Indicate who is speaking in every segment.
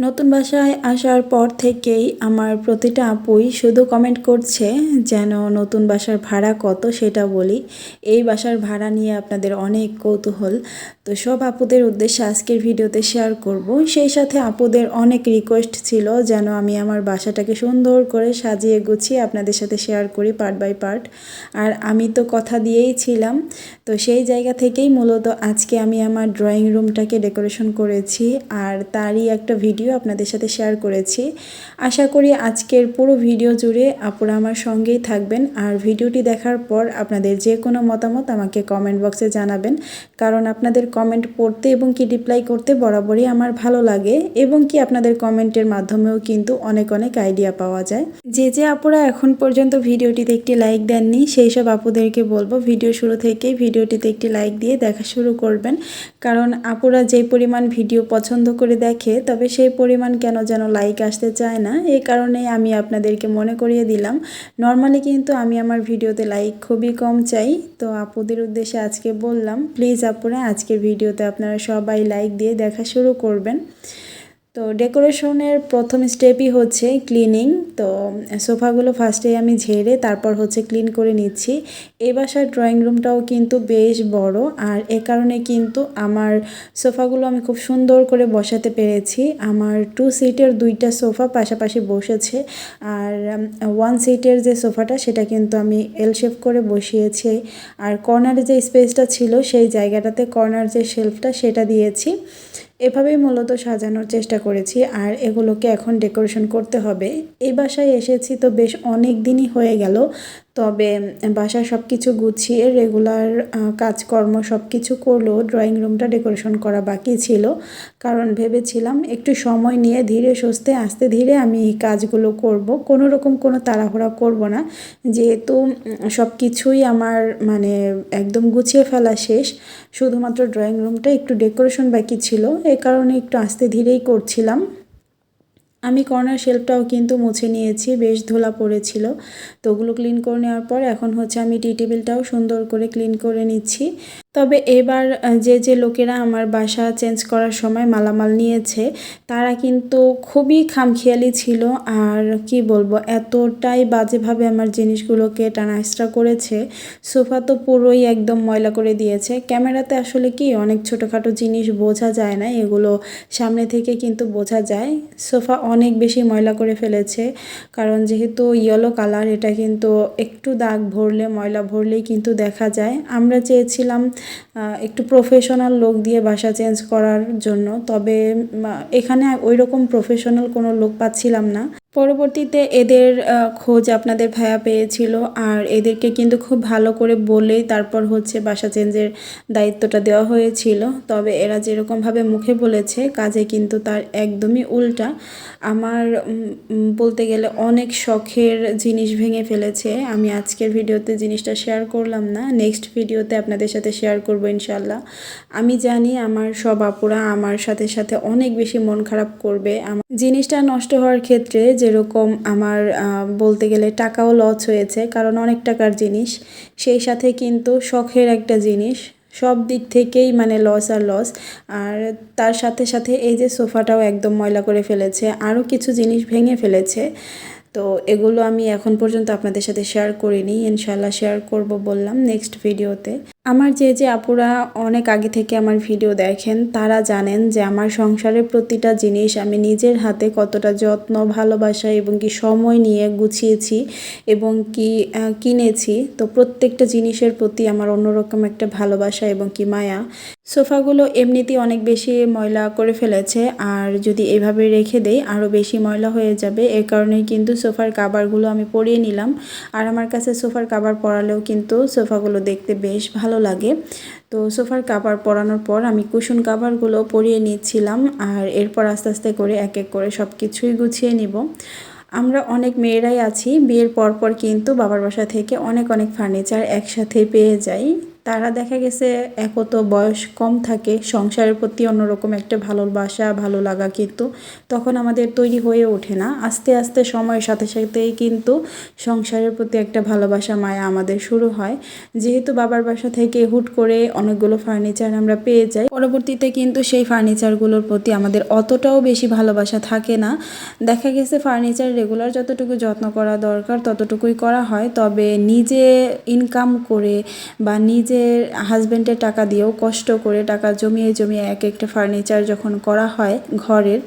Speaker 1: নতুন বাসায় আসার পর থেকেই আমার প্রতিটা আপুই শুধু কমেন্ট করছে যেন নতুন বাসার ভাড়া কত সেটা বলি। এই বাসার ভাড়া নিয়ে আপনাদের অনেক কৌতূহল। তো সব আপুদের উদ্দেশ্যে আজকের ভিডিওতে শেয়ার করব। সেই সাথে আপুদের অনেক রিকোয়েস্ট ছিল যেন আমি আমার বাসাটাকে সুন্দর করে সাজিয়ে গুছিয়ে আপনাদের সাথে শেয়ার করি পার্ট বাই পার্ট আর আমি তো কথা দিয়েই ছিলাম। তো সেই জায়গা থেকেই মূলত আজকে আমি আমার ড্রয়িং রুমটাকে ডেকোরেশন করেছি আর তারই একটা ভিডিও আপনাদের সাথে শেয়ার করেছি। আশা করি আজকের পুরো ভিডিও জুড়ে আপুরা আমার সঙ্গেই থাকবেন। আর ভিডিওটি দেখার পর আপনাদের যে কোনো মতামত আমাকে কমেন্ট বক্সে জানাবেন। কারণ আপনাদের কমেন্ট পড়তে এবং কি রিপ্লাই করতে বরাবরই আমার ভালো লাগে এবং কি আপনাদের কমেন্টের মাধ্যমেও কিন্তু অনেক অনেক আইডিয়া পাওয়া যায়। যে যে আপুরা এখন পর্যন্ত ভিডিওটিতে একটি লাইক দেননি, সেই সব আপুদেরকে বলব ভিডিও শুরু থেকেই ভিডিওটিতে একটি লাইক দিয়ে দেখা শুরু করবেন। কারণ আপুরা যে পরিমাণ ভিডিও পছন্দ করে দেখে, তবে সেই পরিমাণ কেন যেন লাইক আসতে চায় না এই কারণে আমি আপনাদেরকে মনে করিয়ে দিলাম। নর্মালি কিন্তু আমি আমার ভিডিওতে লাইক খুবই কম চাই, তো আপুদের উদ্দেশ্যে আজকে বললাম প্লিজ আপুরা আজকের ভিডিওতে আপনারা সবাই লাইক দিয়ে দেখা শুরু করবেন। তো ডেকোরেশনের প্রথম স্টেপই হচ্ছে ক্লিনিং। তো সোফাগুলো ফার্স্টে আমি ঝেড়ে তারপর হচ্ছে ক্লিন করে নিচ্ছি। এই বাসার ড্রয়িং রুমটাও কিন্তু বেশ বড় আর এ কারণে কিন্তু আমার সোফাগুলো আমি খুব সুন্দর করে বসাতে পেরেছি। আমার টু সিটের দুইটা সোফা পাশাপাশি বসেছে আর ওয়ান সিটের যে সোফাটা সেটা কিন্তু আমি এল শেপ করে বসিয়েছি আর কর্নারে যে স্পেসটা ছিল সেই জায়গাটাতে কর্নার যে শেলফটা সেটা দিয়েছি। এভাবেই মূলত সাজানোর চেষ্টা করেছি আর এগুলোকে এখন ডেকোরেশন করতে হবে। এই বাসায় এসেছি তো বেশ অনেক দিনই হয়ে গেল। তবে বাসায় সব কিছু গুছিয়ে রেগুলার কাজকর্ম সব কিছু করলেও ড্রয়িং রুমটা ডেকোরেশন করা বাকি ছিল। কারণ ভেবেছিলাম একটু সময় নিয়ে ধীরে সুস্থে আস্তে ধীরে আমি এই কাজগুলো করব। কোনো রকম কোনো তাড়াহুড়া করব না। যেহেতু সব কিছুই আমার মানে একদম গুছিয়ে ফেলা শেষ। শুধুমাত্র ড্রয়িং রুমটা একটু ডেকোরেশন বাকি ছিল। এ কারণে একটু আস্তে ধীরেই করছিলাম। আমি কর্নার শেলফটাও কিন্তু মুছে নিয়েছি, বেশ ধোলা পড়েছিল। তো ওগুলো ক্লিন করে নেওয়ার পর এখন হচ্ছে আমি টি টেবিলটাও সুন্দর করে ক্লিন করে নিচ্ছি। তবে এবার যে যে লোকেরা আমার বাসা চেঞ্জ করার সময় মালামাল নিয়েছে, তারা কিন্তু খুবই খামখেয়ালি ছিল। আর কি বলব, এতটাই বাজেভাবে আমার জিনিসগুলোকে টানাস্ট্রা করেছে। সোফা তো পুরোই একদম ময়লা করে দিয়েছে। ক্যামেরাতে আসলে কি, অনেক ছোটোখাটো জিনিস বোঝা যায় না, এগুলো সামনে থেকে কিন্তু বোঝা যায়। সোফা অনেক বেশি ময়লা করে ফেলেছে, কারণ যেহেতু ইয়েলো কালার এটা কিন্তু একটু দাগ ভরলে, ময়লা ভরলেই কিন্তু দেখা যায়। আমরা চেয়েছিলাম একটু প্রফেশনাল লোক দিয়ে বাসা চেঞ্জ করার জন্য। তবে এখানে ওই রকম প্রফেশনাল কোনো লোক পাচ্ছিলাম না। পরবর্তীতে এদের খোঁজ আপনাদের ভায়া পেয়েছিল। আর এদেরকে কিন্তু খুব ভালো করে বলেই তারপর হচ্ছে বাসা চেঞ্জের দায়িত্বটা দেওয়া হয়েছিল। তবে এরা যেরকমভাবে মুখে বলেছে, কাজে কিন্তু তার একদমই উল্টা। আমার বলতে গেলে অনেক শখের জিনিস ভেঙে ফেলেছে। আমি আজকের ভিডিওতে জিনিসটা শেয়ার করলাম না, নেক্সট ভিডিওতে আপনাদের সাথে শেয়ার করব ইনশাল্লাহ আমি জানি আমার সব আপুরা আমার সাথে সাথে অনেক বেশি মন খারাপ করবে। আমার জিনিসটা নষ্ট হওয়ার ক্ষেত্রে যেরকম আমার বলতে গেলে টাকাও লস হয়েছে, কারণ অনেক টাকার জিনিস। সেই সাথে কিন্তু শখের একটা জিনিস, সব দিক থেকেই মানে লস আর লস আর তার সাথে সাথে এই যে সোফাটাও একদম ময়লা করে ফেলেছে, আরও কিছু জিনিস ভেঙে ফেলেছে। তো এগুলো আমি এখন পর্যন্ত আপনাদের সাথে শেয়ার করিনি ইনশাল্লাহ শেয়ার করব বললাম নেক্সট ভিডিওতে আমার যে যে আপুরা অনেক আগে থেকে আমার ভিডিও দেখেন, তারা জানেন যে আমার সংসারের প্রতিটা জিনিস আমি নিজের হাতে কতটা যত্ন, ভালোবাসা এবং কি সময় নিয়ে গুছিয়েছি এবং কি কিনেছি। তো প্রত্যেকটা জিনিসের প্রতি আমার অন্যরকম একটা ভালোবাসা এবং কি মায়া। সোফাগুলো এমনিতেই অনেক বেশি ময়লা করে ফেলেছে, আর যদি এভাবে রেখে দেই আরও বেশি ময়লা হয়ে যাবে। এ কারণেই কিন্তু সোফার কাবারগুলো আমি পরিয়ে নিলাম। আর আমার কাছে সোফার কাবার পরালেও কিন্তু সোফাগুলো দেখতে বেশ ভালো লাগে। তো সোফার কাভার পরানোর পর আমি কুশন কাভারগুলো পরিয়ে নিচ্ছিলাম আর এরপর আস্তে আস্তে করে এক এক করে সব কিছুই গুছিয়ে নিব। আমরা অনেক মেয়েরাই আছি, বিয়ের পর পর কিন্তু বাবার বাসা থেকে অনেক অনেক ফার্নিচার একসাথে পেয়ে যাই। তারা দেখা গেছে একত বয়স কম থাকে, সংসারের প্রতি অন্যরকম একটা ভালোবাসা ভালো লাগা কিন্তু তখন আমাদের তৈরি হয়ে ওঠে না। আস্তে আস্তে সময়ের সাথে সাথেই কিন্তু সংসারের প্রতি একটা ভালোবাসা, মায়া আমাদের শুরু হয়। যেহেতু বাবার বাসা থেকে হুট করে অনেকগুলো ফার্নিচার আমরা পেয়ে যাই, পরবর্তীতে কিন্তু সেই ফার্নিচারগুলোর প্রতি আমাদের অতটাও বেশি ভালোবাসা থাকে না। দেখা গেছে ফার্নিচার রেগুলার যতটুকু যত্ন করা দরকার ততটুকুই করা হয়, তবে নিজে ইনকাম করে বা নিজের হাজব্যান্ডের টাকা দিয়েও কষ্ট করে টাকা জমিয়ে জমিয়ে এক একটা ফার্নিচার যখন করা হয় ঘরের,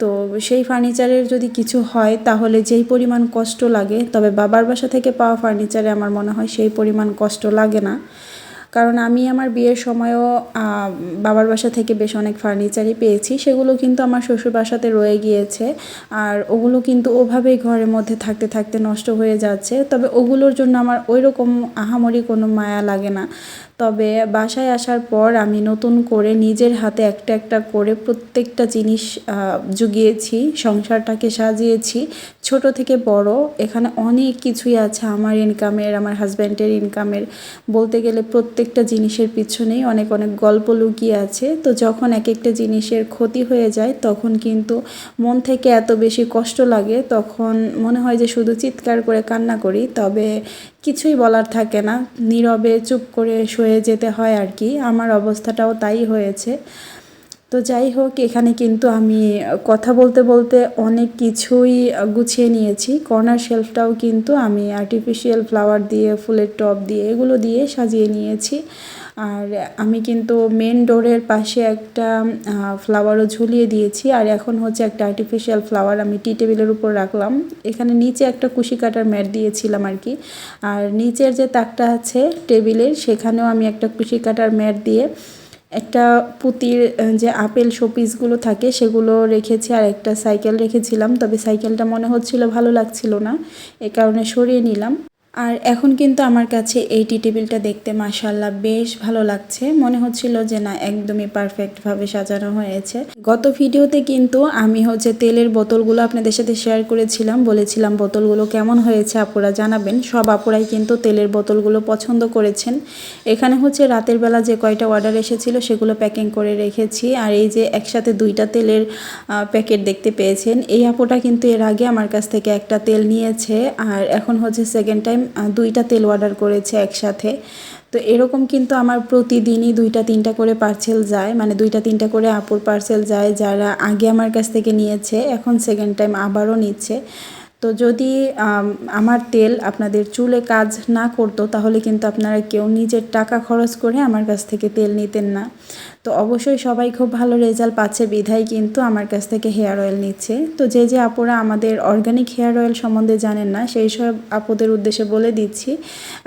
Speaker 1: তো সেই ফার্নিচারের যদি কিছু হয় তাহলে যেই পরিমাণ কষ্ট লাগে, তবে বাবার বাসা থেকে পাওয়া ফার্নিচারে আমার মনে হয় সেই পরিমাণ কষ্ট লাগে না। কারণ আমি আমার বিয়ের সময়ও বাবার বাসা থেকে বেশ অনেক ফার্নিচারই পেয়েছি। সেগুলো কিন্তু আমার শ্বশুর বাসাতে রয়ে গিয়েছে। আর ওগুলো কিন্তু ওভাবেই ঘরের মধ্যে থাকতে থাকতে নষ্ট হয়ে যাচ্ছে। তবে ওগুলোর জন্য আমার ওই রকম আহামরি কোনো মায়া লাগে না। তবে বাসায় আসার পর আমি নতুন করে নিজের হাতে একটা একটা করে প্রত্যেকটা জিনিস জুগিয়েছি, সংসারটাকে সাজিয়েছি। ছোট থেকে বড় এখানে অনেক কিছুই আছে আমার ইনকামের আমার হাজব্যান্ডের ইনকামের বলতে গেলে প্রত্যেকটা জিনিসের পিছনেই অনেক অনেক গল্প লুকিয়ে আছে। তো যখন এক একটা জিনিসের ক্ষতি হয়ে যায়, তখন কিন্তু মন থেকে এত বেশি কষ্ট লাগে, তখন মনে হয় যে শুধু চিৎকার করে কান্না করি। তবে কিছুই বলার থাকে না। নীরবে চুপ করে শুয়ে যেতে হয় আর কি। আমার অবস্থাটাও তাই হয়েছে। তো যাই হোক, এখানে কিন্তু আমি কথা বলতে বলতে অনেক কিছুই গুছিয়ে নিয়েছি। কর্নার শেলফটাও কিন্তু আমি আর্টিফিশিয়াল ফ্লাওয়ার দিয়ে, ফুলের টব দিয়ে, এগুলো দিয়ে সাজিয়ে নিয়েছি। আর আমি কিন্তু মেন ডোরের পাশে একটা ফ্লাওয়ারও ঝুলিয়ে দিয়েছি। আর এখন হচ্ছে একটা আর্টিফিশিয়াল ফ্লাওয়ার আমি টি টেবিলের উপর রাখলাম। এখানে নিচে একটা কুশি কাটার ম্যাট দিয়েছিলাম আর কি। আর নিচের যে তাকটা আছে টেবিলের সেখানেও আমি একটা কুশি কাটার ম্যাট দিয়ে একটা পুতির যে আপেল শোপিসগুলো থাকে সেগুলো রেখেছি আর একটা সাইকেল রেখেছিলাম। তবে সাইকেলটা মনে হচ্ছিল ভালো লাগছিল না, এ কারণে সরিয়ে নিলাম। আর এখন কিন্তু আমার কাছে এই টি টেবিলটা দেখতে মাসাল্লাহ বেশ ভালো লাগছে। মনে হচ্ছিল যে না, একদমই পারফেক্টভাবে সাজানো হয়েছে। গত ভিডিওতে কিন্তু আমি হচ্ছে তেলের বোতলগুলো আপনাদের সাথে শেয়ার করেছিলাম। বলেছিলাম, বোতলগুলো কেমন হয়েছে আপুরা জানাবেন। সব আপুরাই কিন্তু তেলের বোতলগুলো পছন্দ করেছেন। এখানে হচ্ছে রাতের বেলা যে কয়টা অর্ডার এসেছিল সেগুলো প্যাকিং করে রেখেছি। আর এই যে একসাথে দুইটা তেলের প্যাকেট দেখতে পেয়েছেন। এই আপুটা কিন্তু এর আগে আমার কাছ থেকে একটা তেল নিয়েছে। আর এখন হচ্ছে সেকেন্ড টাইম দুইটা তেল অর্ডার করেছে একসাথে। তো এরকম কিন্তু আমার প্রতিদিনই দুইটা, তিনটা করে পার্সেল যায়। মানে দুইটা, তিনটা করে আপুর পার্সেল যায়, যারা আগে আমার কাছ থেকে নিয়েছে, এখন সেকেন্ড টাইম আবারও নিচ্ছে। তো যদি আমার তেল আপনাদের চুলে কাজ না করতো, তাহলে কিন্তু আপনারা কেউ নিজের টাকা খরচ করে আমার কাছ থেকে তেল নিতেন না। তো অবশ্যই সবাই খুব ভালো রেজাল্ট পাচ্ছে বিধায় কিন্তু আমার কাছ থেকে হেয়ার অয়েল নিচ্ছে। তো যে যে আপুরা আমাদের অর্গানিক হেয়ার অয়েল সম্বন্ধে জানেন না, সেই সব আপুদের উদ্দেশ্যে বলে দিচ্ছি,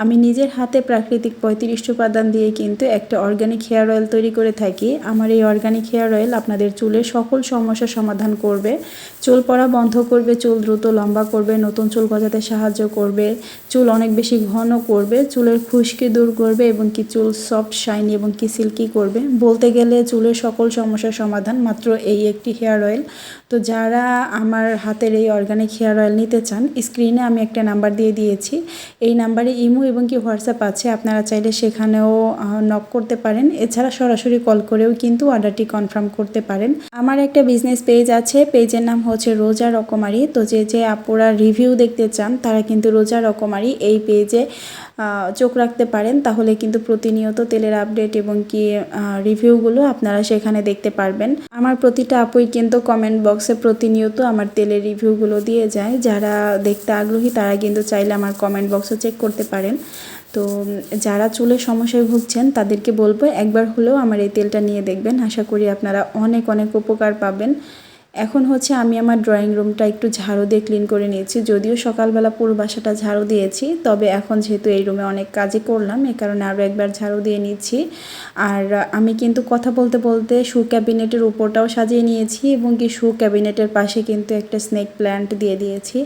Speaker 1: আমি নিজের হাতে প্রাকৃতিক পঁয়ত্রিশটি উপাদান দিয়ে কিন্তু একটা অর্গানিক হেয়ার অয়েল তৈরি করে থাকি। আমার এই অর্গানিক হেয়ার অয়েল আপনাদের চুলের সকল সমস্যার সমাধান করবে, চুল পড়া বন্ধ করবে, চুল দ্রুত লম্বা করবে, নতুন চুল গজাতে সাহায্য করবে, চুল অনেক বেশি ঘন করবে, চুলের খুশকি দূর করবে এবং কি চুল সফট শাইনি এবং কি সিল্কি করবে। বলতে গেলে চুলের সকল সমস্যার সমাধান মাত্র এই একটি হেয়ার অয়েল তো যারা আমার হাতের এই অর্গানিক হেয়ার অয়েল নিতে চান স্ক্রিনে আমি একটা নাম্বার দিয়ে দিয়েছি। এই নাম্বারে ইমো এবং কি হোয়াটসঅ্যাপ আছে, আপনারা চাইলে সেখানেও নক করতে পারেন। এছাড়া সরাসরি কল করেও কিন্তু অর্ডারটি কনফার্ম করতে পারেন। আমার একটা বিজনেস পেজ আছে পেজের নাম হচ্ছে রোজা রকমারি। তো যে যে আপুরা রিভিউ দেখতে চান, তারা কিন্তু রোজা রকমারি এই পেজে চোখ রাখতে পারেন। তাহলে কিন্তু প্রতিনিয়ত তেলের আপডেট এবং কি রিভিউগুলো আপনারা সেখানে দেখতে পারবেন। আমার প্রতিটা আপুই কিন্তু কমেন্ট বক্সে প্রতিনিয়ত আমার তেলের রিভিউগুলো দিয়ে যায়। যারা দেখতে আগ্রহী, তারা কিন্তু চাইলে আমার কমেন্ট বক্সও চেক করতে পারেন। তো, যারা চুলের সমস্যায় ভুগছেন, তাদেরকে বলব একবার হলেও আমার এই তেলটা নিয়ে দেখবেন। আশা করি আপনারা অনেক অনেক উপকার পাবেন। এখন হচ্ছে আমি আমার ড্রয়িং রুমটা একটু ঝাড়ু দিয়ে ক্লিন করে নিয়েছি। যদিও সকালবেলা পুরো বাসাটা ঝাড়ু দিয়েছি, তবে এখন যেহেতু এই রুমে অনেক কাজই করলাম, এ কারণে আরও একবার ঝাড়ু দিয়ে নিচ্ছি। আর আমি কিন্তু কথা বলতে বলতে শু ক্যাবিনেটের উপরটাও সাজিয়ে নিয়েছি এবং কি শু ক্যাবিনেটের পাশে কিন্তু একটা স্নেক প্ল্যান্ট দিয়ে দিয়েছি।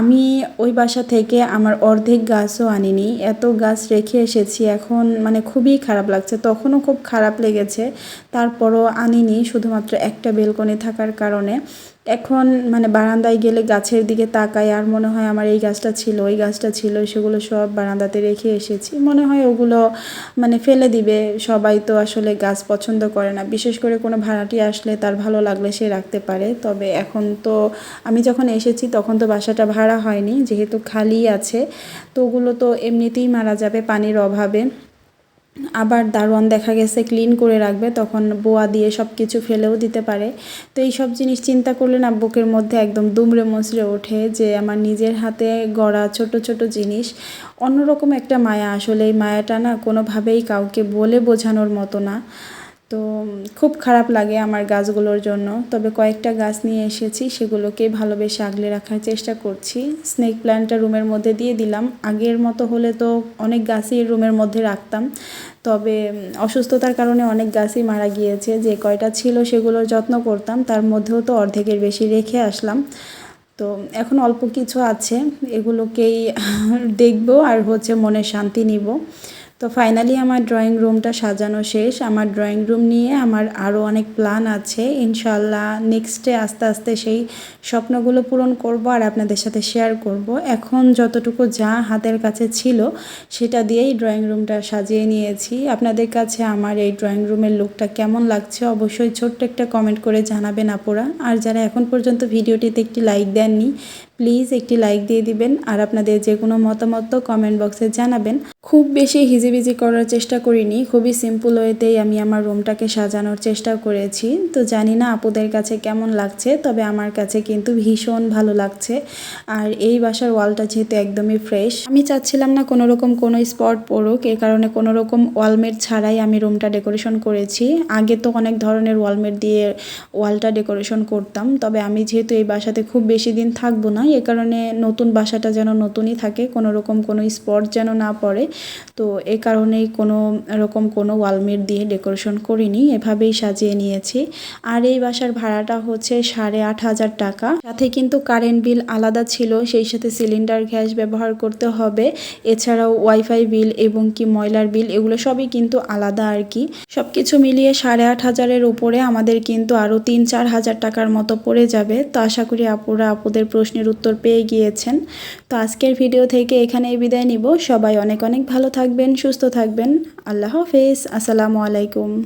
Speaker 1: আমি ওই বাসা থেকে আমার অর্ধেক গাছও আনিনি, এত গাছ রেখে এসেছি, এখন মানে খুবই খারাপ লাগছে, তখনও খুব খারাপ লেগেছে। তারপরও আনিনি, শুধুমাত্র একটা বেলকনি থাকার কারণে। কারণে এখন মানে বারান্দায় গেলে গাছের দিকে তাকাই, আর মনে হয় আমার এই গাছটা ছিল, ওই গাছটা ছিল, সেগুলো সব বারান্দাতে রেখে এসেছি। মনে হয় ওগুলো মানে ফেলে দিবে। সবাই তো আসলে গাছ পছন্দ করে না। বিশেষ করে কোনো ভাড়াটি আসলে তার ভালো লাগলে সে রাখতে পারে। তবে এখন তো আমি যখন এসেছি তখন তো বাসাটা ভাড়া হয়নি, যেহেতু খালি আছে, তো ওগুলো তো এমনিতেই মারা যাবে পানির অভাবে। আবার দারোয়ান দেখা গেছে ক্লিন করে রাখবে, তখন বোয়া দিয়ে সব কিছু ফেলেও দিতে পারে। তো এই সব জিনিস চিন্তা করলে না বুকের মধ্যে একদম দুমড়ে মুচড়ে ওঠে যে আমার নিজের হাতে গড়া ছোট ছোট জিনিস। অন্যরকম একটা মায়া আসলে এই মায়াটা না কোনোভাবেই কাউকে বলে বোঝানোর মতো না। তো খুব খারাপ লাগে আমার গাছগুলোর জন্য। তবে কয়েকটা গাছ নিয়ে এসেছি, সেগুলোকে ভালোবেসে আগলে রাখার চেষ্টা করছি। স্নেক প্ল্যান্টটা রুমের মধ্যে দিয়ে দিলাম। আগের মতো হলে তো অনেক গাছই রুমের মধ্যে রাখতাম। তবে অসুস্থতার কারণে অনেক গাছই মারা গিয়েছে। যে কয়টা ছিল সেগুলোর যত্ন করতাম, তার মধ্যেও তো অর্ধেকের বেশি রেখে আসলাম। তো এখন অল্প কিছু আছে, এগুলোকেই দেখব আর হচ্ছে মনে শান্তি নিব। তো ফাইনালি আমার ড্রয়িং রুমটা সাজানো শেষ। আমার ড্রয়িং রুম নিয়ে আমার আরও অনেক প্ল্যান আছে। ইনশাল্লাহ নেক্সটে আস্তে আস্তে সেই স্বপ্নগুলো পূরণ করব আর আপনাদের সাথে শেয়ার করব। এখন যতটুকু যা হাতের কাছে ছিল, সেটা দিয়েই ড্রয়িং রুমটা সাজিয়ে নিয়েছি। আপনাদের কাছে আমার এই ড্রয়িং রুমের লুকটা কেমন লাগছে অবশ্যই ছোট্ট একটা কমেন্ট করে জানাবেন আপুরা। আর যারা এখন পর্যন্ত ভিডিওটিতে একটি লাইক দেননি প্লিজ একটি লাইক দিয়ে দিবেন আর আপনাদের যে কোনো মতামত কমেন্ট বক্সে জানাবেন। খুব বেশি হিজিবিজি করার চেষ্টা করিনি, খুবই সিম্পল ওয়েতেই আমি আমার রুমটাকে সাজানোর চেষ্টা করেছি। তো জানি না আপুদের কাছে কেমন লাগছে, তবে আমার কাছে কিন্তু ভীষণ ভালো লাগছে। আর এই বাসার ওয়ালটা যেহেতু একদমই ফ্রেশ আমি চাচ্ছিলাম না কোনো রকম কোনো স্পট পড়ুক এই কারণে কোনো রকম ওয়ালমেট ছাড়াই আমি রুমটা ডেকোরেশন করেছি। আগে তো অনেক ধরনের ওয়ালমেট দিয়ে ওয়ালটা ডেকোরেশন করতাম, তবে আমি যেহেতু এই বাসাতে খুব বেশি দিন থাকব না এ কারণে নতুন বাসাটা যেন নতুনই থাকে, কোনো রকম কোনো স্পট যেন না পড়ে। তো এ কারণেই কোনো রকম কোনো ওয়ালমেট দিয়ে ডেকোরেশন করিনি, এভাবেই সাজিয়ে নিয়েছি। আর এই বাসার ভাড়াটা হচ্ছে সাড়ে আট হাজার টাকা। সাথে কিন্তু কারেন্ট বিল আলাদা ছিল, সেই সাথে সিলিন্ডার গ্যাস ব্যবহার করতে হবে। এছাড়াও ওয়াইফাই বিল এবং কি ময়লার বিল, এগুলো সবই কিন্তু আলাদা আর কি। সব কিছু মিলিয়ে সাড়ে আট হাজারের উপরে আমাদের কিন্তু আরও তিন চার হাজার টাকার মতো পড়ে যাবে। তো আশা করি আপুরা, আপুদের প্রশ্নের উত্তর পেয়ে গিয়েছেন। তো আজকের ভিডিও থেকে এখানেই বিদায় নিব। সবাই অনেক অনেক ভালো থাকবেন, সুস্থ থাকবেন। আল্লাহ হাফেজ। আসসালামু আলাইকুম।